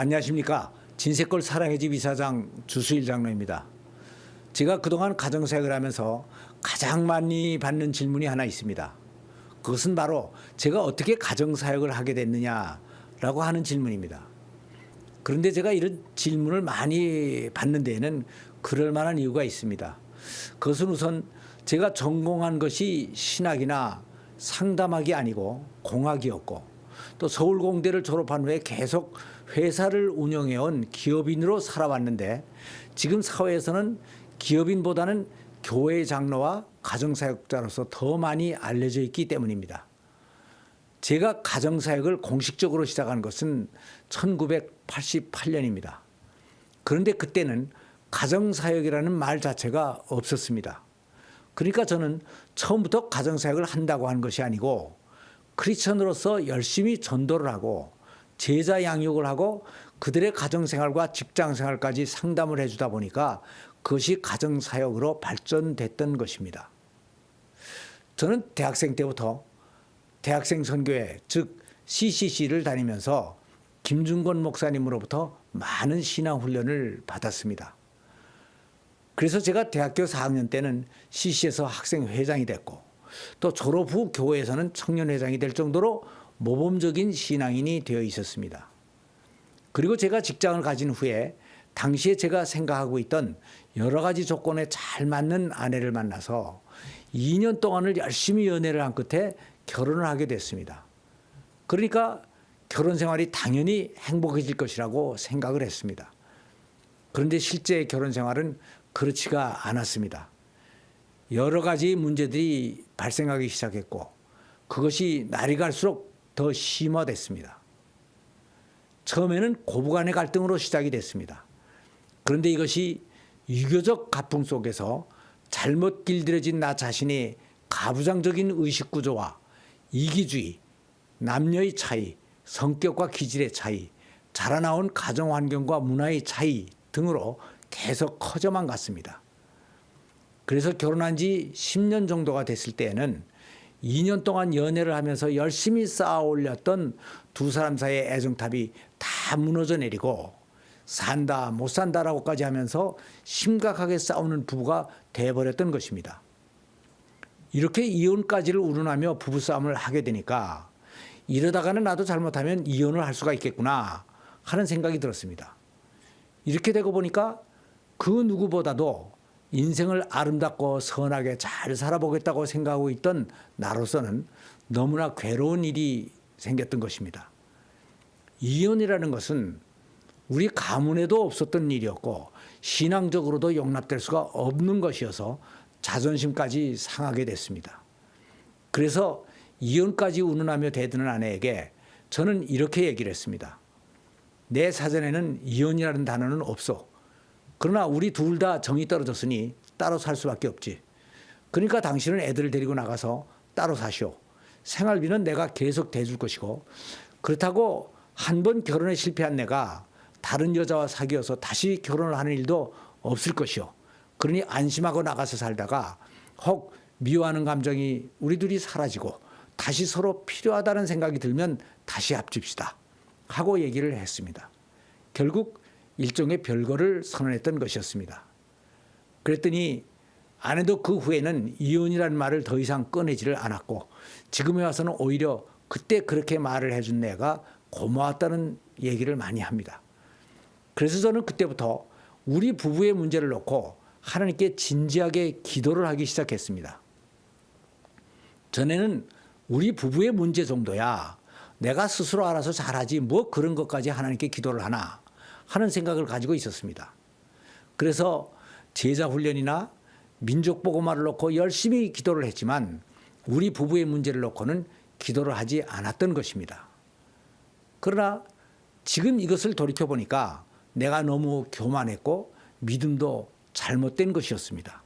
안녕하십니까. 진세골 사랑의 집 이사장 주수일 장로입니다. 제가 그동안 가정사역을 하면서 가장 많이 받는 질문이 하나 있습니다. 그것은 바로 제가 어떻게 가정사역을 하게 됐느냐라고 하는 질문입니다. 그런데 제가 이런 질문을 많이 받는 데에는 그럴 만한 이유가 있습니다. 그것은 우선 제가 전공한 것이 신학이나 상담학이 아니고 공학이었고 또 서울공대를 졸업한 후에 계속 회사를 운영해온 기업인으로 살아왔는데 지금 사회에서는 기업인보다는 교회 장로와 가정사역자로서 더 많이 알려져 있기 때문입니다. 제가 가정사역을 공식적으로 시작한 것은 1988년입니다. 그런데 그때는 가정사역이라는 말 자체가 없었습니다. 그러니까 저는 처음부터 가정사역을 한다고 한 것이 아니고 크리스천으로서 열심히 전도를 하고 제자 양육을 하고 그들의 가정생활과 직장생활까지 상담을 해주다 보니까 그것이 가정사역으로 발전됐던 것입니다. 저는 대학생 때부터 대학생 선교회 즉 CCC를 다니면서 김준권 목사님으로부터 많은 신앙 훈련을 받았습니다. 그래서 제가 대학교 4학년 때는 CC에서 학생 회장이 됐고 또 졸업 후 교회에서는 청년 회장이 될 정도로 모범적인 신앙인이 되어 있었습니다. 그리고 제가 직장을 가진 후에 당시에 제가 생각하고 있던 여러 가지 조건에 잘 맞는 아내를 만나서 2년 동안을 열심히 연애를 한 끝에 결혼을 하게 됐습니다. 그러니까 결혼 생활이 당연히 행복해질 것이라고 생각을 했습니다. 그런데 실제 결혼 생활은 그렇지가 않았습니다. 여러 가지 문제들이 발생하기 시작했고 그것이 날이 갈수록 더 심화됐습니다. 처음에는 고부간의 갈등으로 시작이 됐습니다. 그런데 이것이 유교적 가풍 속에서 잘못 길들여진 나 자신의 가부장적인 의식 구조와 이기주의, 남녀의 차이, 성격과 기질의 차이, 자라나온 가정 환경과 문화의 차이 등으로 계속 커져만 갔습니다. 그래서 결혼한 지 10년 정도가 됐을 때에는 2년 동안 연애를 하면서 열심히 쌓아 올렸던 두 사람 사이의 애정탑이 다 무너져 내리고 산다 못 산다라고까지 하면서 심각하게 싸우는 부부가 돼버렸던 것입니다. 이렇게 이혼까지를 우려하며 부부싸움을 하게 되니까 이러다가는 나도 잘못하면 이혼을 할 수가 있겠구나 하는 생각이 들었습니다. 이렇게 되고 보니까 그 누구보다도 인생을 아름답고 선하게 잘 살아보겠다고 생각하고 있던 나로서는 너무나 괴로운 일이 생겼던 것입니다. 이혼이라는 것은 우리 가문에도 없었던 일이었고 신앙적으로도 용납될 수가 없는 것이어서 자존심까지 상하게 됐습니다. 그래서 이혼까지 운운하며 대드는 아내에게 저는 이렇게 얘기를 했습니다. 내 사전에는 이혼이라는 단어는 없어. 그러나 우리 둘 다 정이 떨어졌으니 따로 살 수밖에 없지. 그러니까 당신은 애들을 데리고 나가서 따로 사시오. 생활비는 내가 계속 대줄 것이고 그렇다고 한 번 결혼에 실패한 내가 다른 여자와 사귀어서 다시 결혼을 하는 일도 없을 것이오. 그러니 안심하고 나가서 살다가 혹 미워하는 감정이 우리 둘이 사라지고 다시 서로 필요하다는 생각이 들면 다시 합집시다. 하고 얘기를 했습니다. 결국 일종의 별거를 선언했던 것이었습니다. 그랬더니 아내도 그 후에는 이혼이라는 말을 더 이상 꺼내지를 않았고 지금에 와서는 오히려 그때 그렇게 말을 해준 내가 고마웠다는 얘기를 많이 합니다. 그래서 저는 그때부터 우리 부부의 문제를 놓고 하나님께 진지하게 기도를 하기 시작했습니다. 전에는 우리 부부의 문제 정도야 내가 스스로 알아서 잘하지 뭐 그런 것까지 하나님께 기도를 하나 하는 생각을 가지고 있었습니다. 그래서 제자 훈련이나 민족 보고말을 놓고 열심히 기도를 했지만 우리 부부의 문제를 놓고는 기도를 하지 않았던 것입니다. 그러나 지금 이것을 돌이켜 보니까 내가 너무 교만했고 믿음도 잘못된 것이었습니다.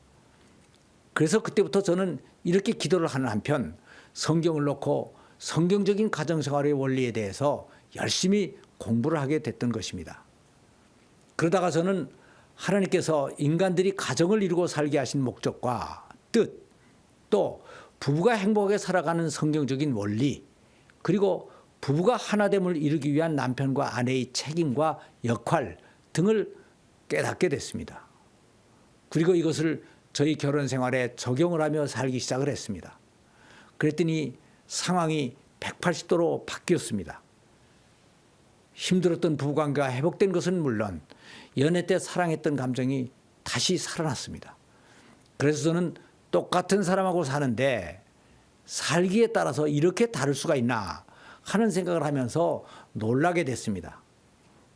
그래서 그때부터 저는 이렇게 기도를 하는 한편 성경을 놓고 성경적인 가정생활의 원리에 대해서 열심히 공부를 하게 됐던 것입니다. 그러다가 저는 하나님께서 인간들이 가정을 이루고 살게 하신 목적과 뜻, 또 부부가 행복하게 살아가는 성경적인 원리, 그리고 부부가 하나됨을 이루기 위한 남편과 아내의 책임과 역할 등을 깨닫게 됐습니다. 그리고 이것을 저희 결혼 생활에 적용을 하며 살기 시작을 했습니다. 그랬더니 상황이 180도로 바뀌었습니다. 힘들었던 부부관계가 회복된 것은 물론 연애 때 사랑했던 감정이 다시 살아났습니다. 그래서 저는 똑같은 사람하고 사는데 살기에 따라서 이렇게 다를 수가 있나 하는 생각을 하면서 놀라게 됐습니다.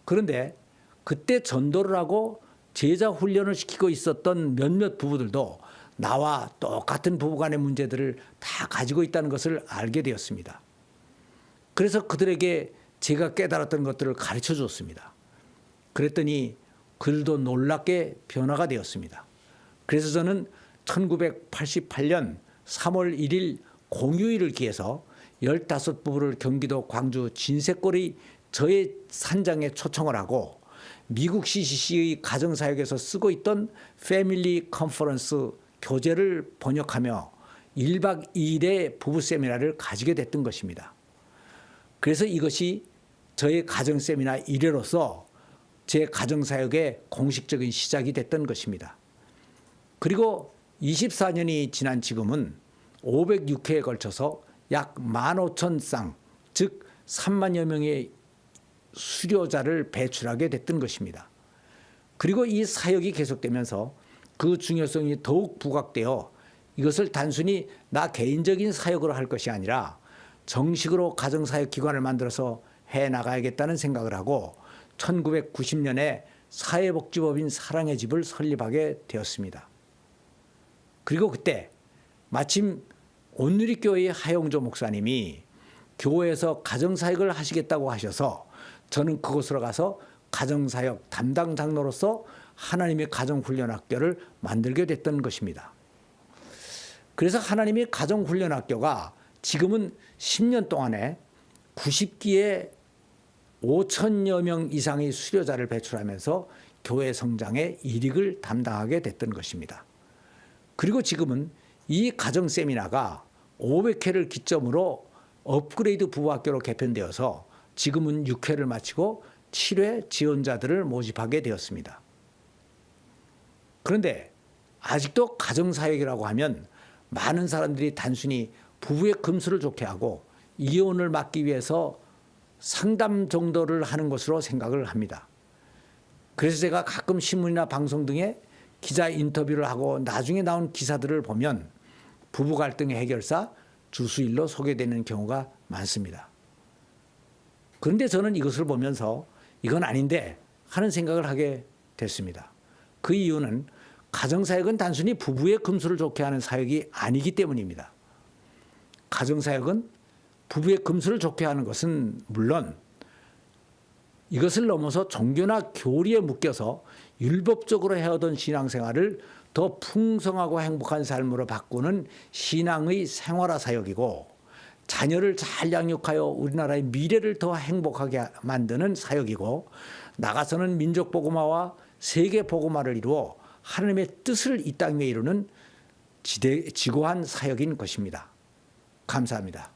그런데 그때 전도를 하고 제자 훈련을 시키고 있었던 몇몇 부부들도 나와 똑같은 부부간의 문제들을 다 가지고 있다는 것을 알게 되었습니다. 그래서 그들에게 제가 깨달았던 것들을 가르쳐 줬습니다. 그랬더니 그들도 놀랍게 변화가 되었습니다. 그래서 저는 1988년 3월 1일 공휴일을 기해서 15부부를 경기도 광주 진세골이 저의 산장에 초청을 하고 미국 CCC의 가정사역에서 쓰고 있던 패밀리 컨퍼런스 교재를 번역하며 1박 2일의 부부 세미나를 가지게 됐던 것입니다. 그래서 이것이 저의 가정 세미나 1회로서 제 가정 사역의 공식적인 시작이 됐던 것입니다. 그리고 24년이 지난 지금은 506회에 걸쳐서 약 15,000쌍, 즉 3만여 명의 수료자를 배출하게 됐던 것입니다. 그리고 이 사역이 계속되면서 그 중요성이 더욱 부각되어 이것을 단순히 나 개인적인 사역으로 할 것이 아니라 정식으로 가정사역 기관을 만들어서 해 나가야겠다는 생각을 하고 1990년에 사회복지법인 사랑의 집을 설립하게 되었습니다. 그리고 그때 마침 온누리교회의 하영조 목사님이 교회에서 가정사역을 하시겠다고 하셔서 저는 그곳으로 가서 가정사역 담당 장로로서 하나님의 가정훈련학교를 만들게 됐던 것입니다. 그래서 하나님의 가정훈련학교가 지금은 10년 동안에 90기의 5천여 명 이상의 수료자를 배출하면서 교회 성장의 일익을 담당하게 됐던 것입니다. 그리고 지금은 이 가정 세미나가 500회를 기점으로 업그레이드 부부학교로 개편되어서 지금은 6회를 마치고 7회 지원자들을 모집하게 되었습니다. 그런데 아직도 가정사역이라고 하면 많은 사람들이 단순히 부부의 금수를 좋게 하고 이혼을 막기 위해서 상담 정도를 하는 것으로 생각을 합니다. 그래서 제가 가끔 신문이나 방송 등에 기자 인터뷰를 하고 나중에 나온 기사들을 보면 부부 갈등의 해결사 주수일로 소개되는 경우가 많습니다. 그런데 저는 이것을 보면서 이건 아닌데 하는 생각을 하게 됐습니다. 그 이유는 가정사역은 단순히 부부의 금수를 좋게 하는 사역이 아니기 때문입니다. 가정사역은 부부의 금수를 좋게 하는 것은 물론 이것을 넘어서 종교나 교리에 묶여서 율법적으로 해오던 신앙생활을 더 풍성하고 행복한 삶으로 바꾸는 신앙의 생활화 사역이고 자녀를 잘 양육하여 우리나라의 미래를 더 행복하게 만드는 사역이고 나가서는 민족 복음화와 세계 복음화를 이루어 하나님의 뜻을 이땅 위에 이루는 지대, 지고한 사역인 것입니다. 감사합니다.